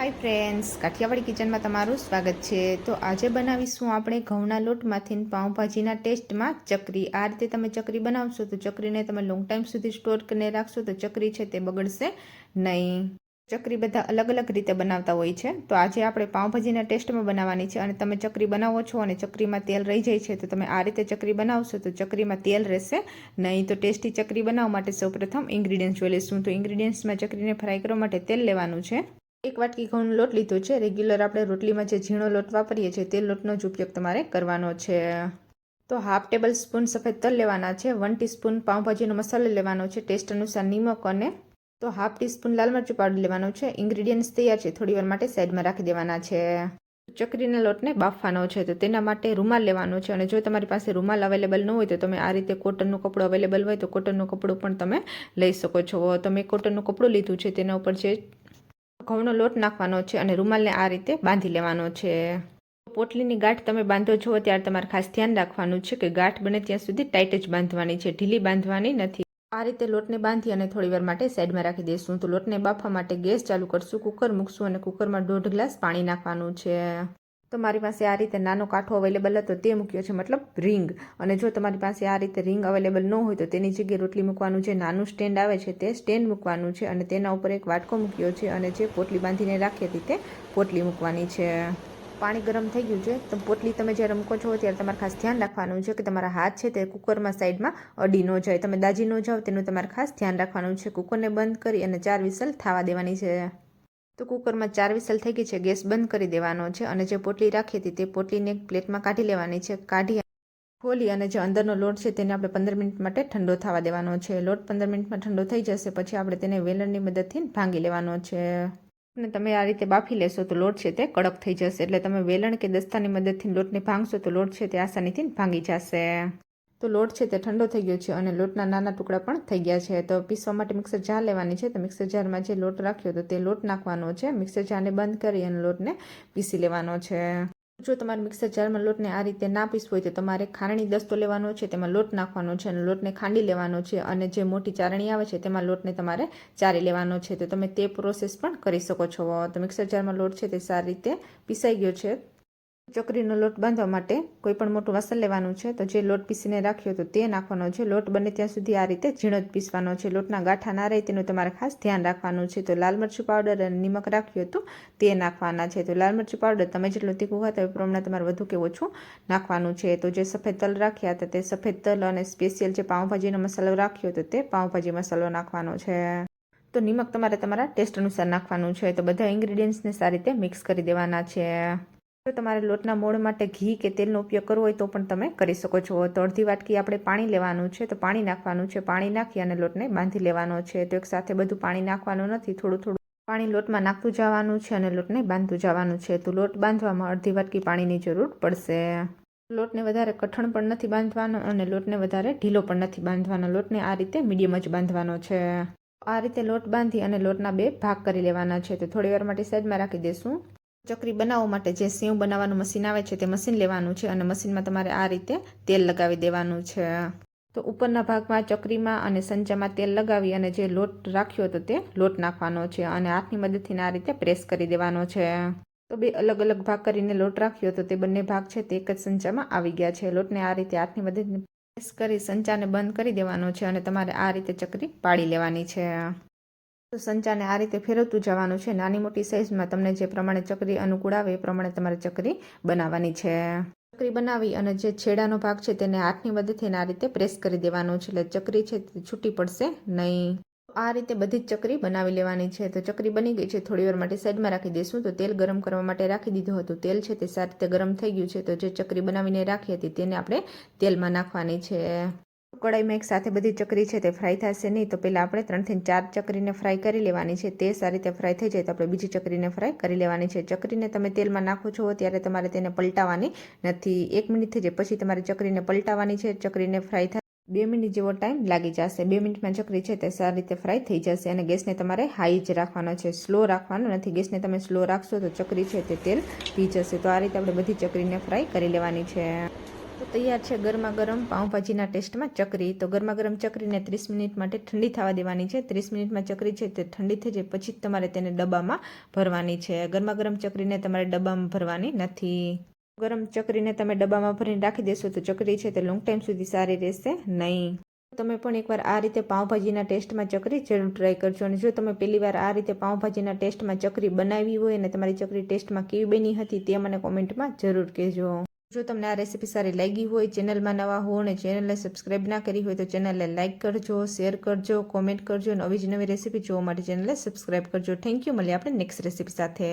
Hi friends Kathiawadi કિચનમાં તમારું સ્વાગત છે. તો આજે બનાવીશું આપણે ઘઉંના લોટમાંથી પાઉંભાજીના ટેસ્ટમાં ચકરી. આ રીતે તમે ચકરી બનાવશો તો ચકરીને તમે લોંગ ટાઈમ સુધી સ્ટોર કરીને રાખશો તો ચકરી છે તે બગડશે નહીં. ચકરી બધા અલગ અલગ રીતે બનાવતા હોય છે. તો આજે આપણે પાઉંભાજીના ટેસ્ટમાં બનાવવાની છે અને તમે ચકરી બનાવો છો અને ચકરીમાં તેલ રહી જાય છે તો તમે આ રીતે ચકરી બનાવશો તો ચકરીમાં તેલ રહેશે નહીં. તો ટેસ્ટી ચકરી બનાવવા માટે સૌપ્રથમ ઇન્ગ્રીડિયન્ટ્સ જોઈ લઈશું. તો ઇન્ગ્રીડિયન્ટ્સમાં ચકરીને ફ્રાય કરવા માટે તેલ લેવાનું છે. એક વાટકી ઘઉંનો લોટ લીધો છે. રેગ્યુલર આપણે રોટલીમાં જે ઝીણો લોટ વાપરીએ છીએ, તે લોટનો જ ઉપયોગ તમારે કરવાનો છે. તો હાફ ટેબલ સ્પૂન સફેદ તલ લેવાના છે. વન ટીસ્પૂન પાઉંભાજીનો મસાલો લેવાનો છે. ટેસ્ટ અનુસાર નિમક અને તો હાફ ટીસ્પૂન લાલ મરચું પાવડર લેવાનો છે. ઇન્ગ્રીડિયન્ટ્સ તૈયાર છે. થોડી વાર માટે સાઈડમાં રાખી દેવાના છે. ચકરીના લોટને બાફવાનો છે. તો તેના માટે રૂમાલ લેવાનો છે. અને જો તમારી પાસે રૂમાલ અવેલેબલ ન હોય, તો તમે આ રીતે કોટનનું કપડું અવેલેબલ હોય, તો કોટનનું કપડું પણ તમે લઈ શકો છો. તો મેં કોટનનું કપડું લીધું છે, તેના ઉપર જે ઘઉંનો લોટ નાખવાનો છે અને રૂમાલને આ રીતે બાંધી લેવાનો છે. પોટલીની ગાંઠ તમે બાંધો છો ત્યારે તમારે ખાસ ધ્યાન રાખવાનું છે કે ગાંઠ બને ત્યાં સુધી ટાઈટ જ બાંધવાની છે, ઢીલી બાંધવાની નથી. આ રીતે લોટને બાંધી અને થોડી વાર માટે સાઈડમાં રાખી દઈશું. તો લોટને બાફવા માટે ગેસ ચાલુ કરશું, કુકર મૂકશું અને કુકરમાં દોઢ ગ્લાસ પાણી નાખવાનું છે. તો મારી પાસે આ રીતે નાનો કાંઠો અવેલેબલ હતો, તે મૂક્યો છે, મતલબ રિંગ અને જો તમારી પાસે આ રીતે રિંગ અવેલેબલ ન હોય તો તેની જગ્યાએ રોટલી મૂકવાનું જે નાનું સ્ટેન્ડ આવે છે, તે સ્ટેન્ડ મૂકવાનું છે અને તેના ઉપર એક વાટકો મૂક્યો છે અને જે પોટલી બાંધીને રાખી હતી તે પોટલી મૂકવાની છે. પાણી ગરમ થઈ ગયું છે, તો પોટલી તમે જ્યારે મૂકો છો ત્યારે તમારે ખાસ ધ્યાન રાખવાનું છે કે તમારા હાથ છે તે કુકરમાં સાઈડમાં અડી ન જાય. તમે દાજી ન જાઓ તેનું તમારે ખાસ ધ્યાન રાખવાનું છે. કુકરને બંધ કરી અને ચાર વિસલ થવા દેવાની છે. તો કુકરમાં ચાર વિસલ થઈ ગઈ છે. ગેસ બંધ કરી દેવાનો છે અને જે પોટલી રાખી હતી તે પોટલીને એક પ્લેટમાં કાઢી લેવાની છે. કાઢી ખોલી અને જે અંદરનો લોટ છે તેને આપણે પંદર મિનિટ માટે ઠંડો થવા દેવાનો છે. લોટ પંદર મિનિટમાં ઠંડો થઈ જશે, પછી આપણે તેને વેલણની મદદથી ભાંગી લેવાનો છે. અને તમે આ રીતે બાફી લેશો તો લોટ છે તે કડક થઈ જશે. એટલે તમે વેલણ કે દસ્તાની મદદથી લોટને ભાંગશો તો લોટ છે તે આસાનીથી ભાંગી જશે. તો લોટ છે તે ઠંડો થઈ ગયો છે અને લોટના નાના ટુકડા પણ થઈ ગયા છે. તો પીસવા માટે મિક્સર જાર લેવાની છે. તો મિક્સર જારમાં જે લોટ રાખ્યો તો તે લોટ નાખવાનો છે. મિક્સર જારને બંધ કરી અને લોટને પીસી લેવાનો છે. જો તમારે મિક્સર જારમાં લોટને આ રીતે ના પીસવો હોય તો તમારે ખાંડણી દસ્તો લેવાનો છે. તેમાં લોટ નાખવાનો છે અને લોટને ખાંડી લેવાનો છે અને જે મોટી ચારણી આવે છે તેમાં લોટને તમારે ચારી લેવાનો છે. તો તમે તે પ્રોસેસ પણ કરી શકો છો. તો મિક્સર જારમાં લોટ છે તે સારી રીતે પીસાઈ ગયો છે. ચકરીનો લોટ બાંધવા માટે કોઈ પણ મોટું વાસણ લેવાનું છે, તો જે લોટ પીસીને રાખ્યો તો તે નાખવાનો છે. લોટ બને ત્યાં સુધી આ રીતે ઝીણો જ પીસવાનો છે. લોટના ગાંઠા ના રહે તેનું તમારે ખાસ ધ્યાન રાખવાનું છે. તો લાલ મરચું પાવડર અને નિમક રાખ્યું હતું તે નાખવાના છે. તો લાલ મરચું પાવડર તમે જેટલું તીખું ખાતા એ પ્રમાણે તમારે વધુ કે ઓછું નાખવાનું છે. તો જે સફેદ તલ રાખ્યા હતા તે સફેદ તલ અને સ્પેશિયલ જે પાઉંભાજીનો મસાલો રાખ્યો હતો તે પાઉંભાજી મસાલો નાખવાનો છે. તો નિમક તમારે તમારા ટેસ્ટ અનુસાર નાખવાનું છે. તો બધા ઇન્ગ્રીડિયન્ટ્સને સારી રીતે મિક્સ કરી દેવાના છે. જો તમારે લોટના મોળ માટે ઘી કે તેલનો ઉપયોગ કરવો હોય તો પણ તમે કરી શકો છો. તો અડધી વાટકી આપણે પાણી લેવાનું છે, તો પાણી નાખવાનું છે. પાણી નાખી અને લોટને બાંધી લેવાનો છે. તો એક સાથે બધું પાણી નાખવાનું નથી, થોડું થોડું પાણી લોટમાં નાખતું જવાનું છે અને લોટને બાંધતું જવાનું છે. તો લોટ બાંધવામાં અડધી વાટકી પાણીની જરૂર પડશે. લોટને વધારે કઠણ પણ નથી બાંધવાનો અને લોટને વધારે ઢીલો પણ નથી બાંધવાનો. લોટને આ રીતે મીડિયમ જ બાંધવાનો છે. આ રીતે લોટ બાંધી અને લોટના બે ભાગ કરી લેવાના છે. તો થોડી વાર માટે સાઈડમાં રાખી દઈશું ચકરી બનાવવા માટે જે સેવ બનાવવાનું મશીન આવે છે તે મશીન લેવાનું છે અને મશીનમાં તમારે આ રીતે તેલ લગાવી દેવાનું છે. તો ઉપરના ભાગમાં ચકરીમાં અને સંચામાં તેલ લગાવી અને જે લોટ રાખ્યો હતો તે લોટ નાખવાનો છે અને હાથની મદદથી આ રીતે પ્રેસ કરી દેવાનો છે. તો બે અલગ અલગ ભાગ કરીને લોટ રાખ્યો તો તે બંને ભાગ છે તે એક જ સંચામાં આવી ગયા છે. લોટને આ રીતે હાથની મદદથી પ્રેસ કરી સંચાને બંધ કરી દેવાનો છે અને તમારે આ રીતે ચકરી પાડી લેવાની છે. તો સંચાને આ રીતે ફેરવતું જવાનું છે. નાની મોટી સાઇઝમાં તમને જે પ્રમાણે ચકરી અનુકૂળ આવે એ પ્રમાણે તમારે ચકરી બનાવવાની છે. ચકરી બનાવી અને જે છેડાનો ભાગ છે તેને હાથની મદદથી આ રીતે પ્રેસ કરી દેવાનો છે. એટલે ચકરી છે તે છૂટી પડશે નહીં. આ રીતે બધી જ ચકરી બનાવી લેવાની છે. તો ચકરી બની ગઈ છે. થોડી વાર માટે સાઈડમાં રાખી દઈશું તો તેલ ગરમ કરવા માટે રાખી દીધું હતું. તેલ છે તે સારી રીતે ગરમ થઈ ગયું છે. તો જે ચકરી બનાવીને રાખી હતી તેને આપણે તેલમાં નાખવાની છે. કડાઈમાં એક સાથે બધી ચકરી છે તે ફ્રાય થશે નહીં. તો પહેલાં આપણે ત્રણથી ચાર ચકરીને ફ્રાય કરી લેવાની છે. તે સારી રીતે ફ્રાય થઈ જાય તો આપણે બીજી ચકરીને ફ્રાય કરી લેવાની છે. ચકરીને તમે તેલમાં નાખો છો ત્યારે તમારે તેને પલટાવવાની નથી. એક મિનિટ થઈ જાય પછી તમારે ચકરીને પલટાવવાની છે. ચકરીને ફ્રાય થાય બે મિનિટ જેવો ટાઈમ લાગી જશે. બે મિનિટમાં ચકરી છે તે સારી રીતે ફ્રાય થઈ જશે અને ગેસને તમારે હાઈ જ રાખવાનો છે. સ્લો રાખવાનો નથી. ગેસને તમે સ્લો રાખશો તો ચકરી છે તે તેલ પી જશે. તો આ રીતે આપણે બધી ચકરીને ફ્રાય કરી લેવાની છે. તો તૈયાર છે ગરમા ગરમ પાઉંભાજીના ટેસ્ટમાં ચકરી. તો ગરમા ગરમ ચકરીને ત્રીસ મિનિટ માટે ઠંડી થવા દેવાની છે. ત્રીસ મિનિટમાં ચકરી છે તે ઠંડી થઈ જાય, પછી જ તમારે તેને ડબ્બામાં ભરવાની છે. ગરમા ગરમ ચકરીને તમારે ડબ્બામાં ભરવાની નથી. ગરમ ચકરીને તમે ડબ્બામાં ભરીને રાખી દેશો તો ચકરી છે તે લોંગ ટાઈમ સુધી સારી રહેશે નહીં. તમે પણ એકવાર આ રીતે પાઉંભાજીના ટેસ્ટમાં ચકરી જરૂર ટ્રાય કરજો. અને જો તમે પહેલી વાર આ રીતે પાઉંભાજીના ટેસ્ટમાં ચકરી બનાવી હોય અને તમારી ચકરી ટેસ્ટમાં કેવી બની હતી તે મને કોમેન્ટમાં જરૂર કહેજો. જો તમને આ રેસીપી સારી લાગી હોય ચેનલમાં નવા હો અને ચેનલને સબસ્ક્રાઈબ ના કરી હોય તો ચેનલને લાઇક કરજો શેર કરજો કોમેન્ટ કરજો નવી જ નવી રેસીપી જોવા માટે ચેનલને સબસ્ક્રાઈબ કરજો. થેન્ક યુ મળીએ આપણે નેક્સ્ટ રેસીપી સાથે.